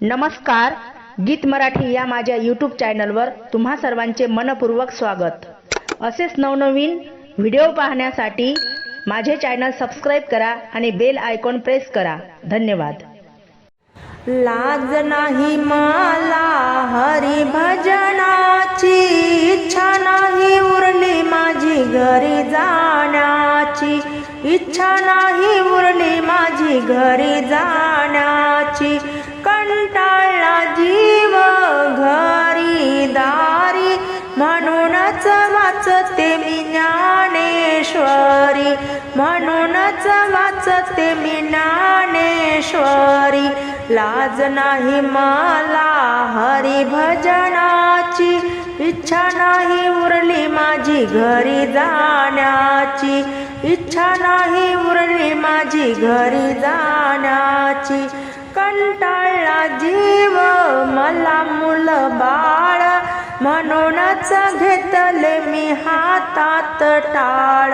नमस्कार गीत मराठी या माझ्या यूट्यूब चॅनलवर तुम्हा सर्वांचे मनपूर्वक स्वागत. असेच नवनवीन व्हिडिओ पाहण्यासाठी माझे चॅनल सबस्क्राईब करा आणि बेल आयकॉन प्रेस करा. धन्यवाद. लाज नाही मला हरी भजनाची इच्छा नाही उरली माझी घरी जाण्याची. इच्छा नाही उरली माझी घरी जाण्याची. वाचते मी ज्ञानेश्वरी. म्हणूनच वाचते मी ज्ञानेश्वरी. लाज नाही मला हरी भजनाची इच्छा नाही उरली माझी घरी जाण्याची. इच्छा नाही उरली माझी घरी जाण्याची. कंटाळला जीव मला मुलं बाळ. म्हणूनच घेत हातात टाळ.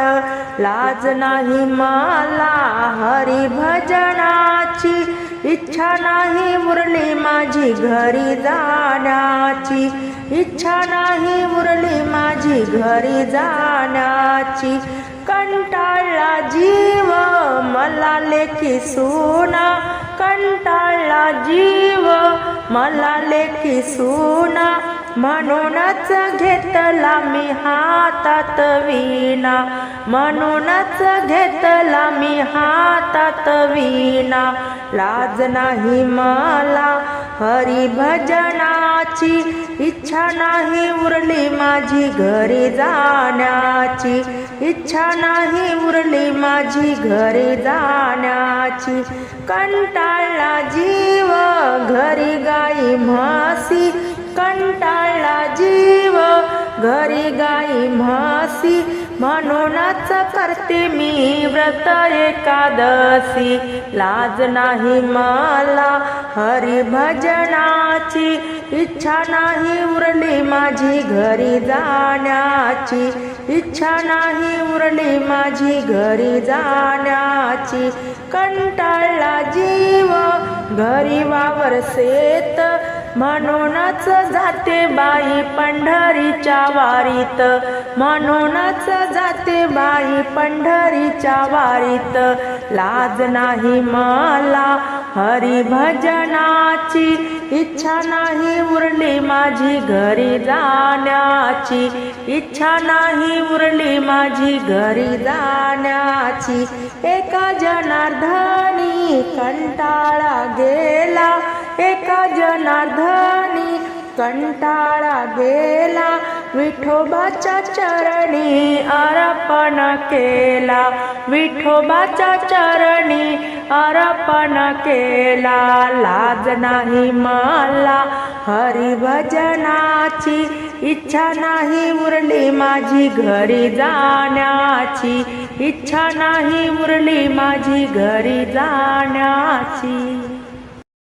लाज नाही मला हरी भजनाची इच्छा नाही मुरली माझी घरी जाण्याची. इच्छा नाही मुरली माझी घरी जाण्याची. कंटाळला जीव मला लेखी सुना. कंटाळला जीव मला लेखी सुना. म्हणूनच घेतला मी हातात विना म्हणूनच घेतला मी हातात विना लाज नाही मला हरी भजनाची इच्छा नाही उरली माझी घरी जाण्याची. इच्छा नाही उरली माझी घरी जाण्याची. कंटाळला जीव घरी गाई म्हसी कंटाळला जीव. घरी गाई म्हशी म्हणूनच करते मी व्रत एकादशी. लाज नाही मला हरी भजनाची इच्छा नाही उरली माझी घरी जाण्याची. इच्छा नाही उरली माझी घरी जाण्याची. कंटाळला जीव. घरी वावर शेत म्हणूनच जाते बाई पंढरीच्या वारीत. म्हणूनच जाते बाई पंढरीच्या वारीत. लाज नाही मला हरी भजनाची इच्छा नाही उरली माझी घरी जाण्याची. इच्छा नाही उरली माझी घरी जाण्याची. एका जनार्दनी कंटाळा गेला. एका जनार्दनी कंटाळा गेला. विठोबाच्या चरणी अर्पण केला. विठोबाच्या चरणी अर्पण केला लाज नाही मला. हरिभजनाची इच्छा नाही उरली माझी घरी जाण्याची. इच्छा नाही उरली माझी घरी जाण्याची.